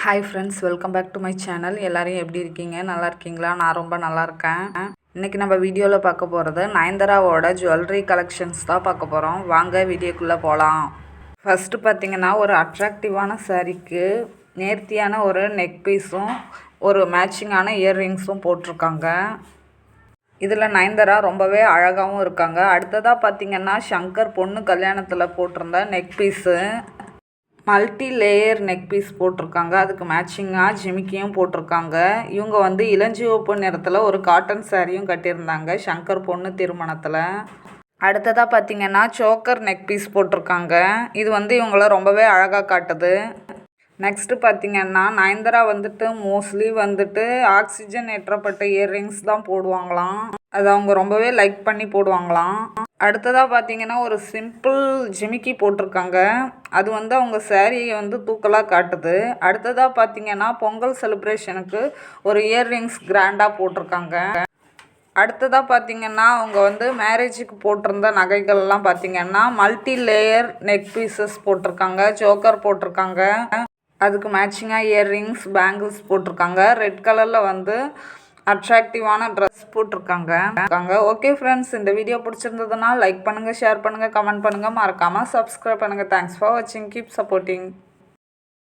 Hi friends welcome back to my channel எல்லோரும் எப்படி இருக்கீங்க? நல்லா இருக்கீங்களா? நான் ரொம்ப நல்லா இருக்கேன். இன்றைக்கி நம்ம வீடியோவில் பார்க்க போகிறது நயன்தாராவோட ஜுவல்லரி கலெக்ஷன்ஸ் தான் பார்க்க போகிறோம் வாங்க வீடியோக்குள்ளே போகலாம் ஃபஸ்ட்டு பார்த்தீங்கன்னா ஒரு அட்ராக்டிவான சாரீக்கு நேர்த்தியான ஒரு நெக் பீஸும் ஒரு மேட்சிங்கான இயர்ரிங்ஸும் போட்டிருக்காங்க. இதில் நயன்தாரா ரொம்பவே அழகாகவும் இருக்காங்க. அடுத்ததாக பார்த்தீங்கன்னா சங்கர் பொண்ணு கல்யாணத்தில் போட்டிருந்த neck piece multi layer neck piece போட்டிருக்காங்க. அதுக்கு மேட்சிங்காக ஜிமிக்கியும் போட்டிருக்காங்க. இவங்க வந்து இளஞ்சிவப்பு நிறத்தில் ஒரு காட்டன் சாரியும் கட்டியிருந்தாங்க சங்கர் பொண்ணு திருமணத்தில். அடுத்ததாக பார்த்தீங்கன்னா சோக்கர் நெக் பீஸ் போட்டிருக்காங்க. இது வந்து இவங்கள ரொம்பவே அழகாக காட்டுது. நெக்ஸ்ட்டு பார்த்தீங்கன்னா நயன்தாரா வந்துட்டு மோஸ்ட்லி வந்துட்டு ஆக்சிஜன் ஏற்றப்பட்ட இயர்ரிங்ஸ் தான் போடுவாங்களாம். அது அவங்க ரொம்பவே லைக் பண்ணி போடுவாங்களாம். அடுத்ததாக பார்த்தீங்கன்னா ஒரு சிம்பிள் ஜிமிக்கி போட்டிருக்காங்க. அது வந்து அவங்க சேரீயை வந்து தூக்கலாக காட்டுது. அடுத்ததாக பார்த்தீங்கன்னா பொங்கல் செலிப்ரேஷனுக்கு ஒரு இயர்ரிங்ஸ் கிராண்டாக போட்டிருக்காங்க. அடுத்ததாக பார்த்தீங்கன்னா அவங்க வந்து மேரேஜுக்கு போட்டிருந்த நகைகள்லாம் பார்த்தீங்கன்னா மல்டி லேயர் நெக் பீசஸ் போட்டிருக்காங்க. ஜோக்கர் போட்டிருக்காங்க. அதுக்கு மேட்சிங்காக இயர்ரிங்ஸ் பேங்கிள்ஸ் போட்டிருக்காங்க. ரெட் கலரில் வந்து அட்ராக்டிவான ட்ரெஸ் போட்டிருக்காங்க. இருக்காங்க. ஓகே ஃப்ரெண்ட்ஸ் இந்த வீடியோ பிடிச்சிருந்ததுன்னா லைக் பண்ணுங்கள் ஷேர் பண்ணுங்கள் கமெண்ட் பண்ணுங்கள் மறக்காமல் சப்ஸ்கிரைப் பண்ணுங்கள் தேங்க்ஸ் ஃபார் வாட்சிங் கீப் சப்போர்ட்டிங்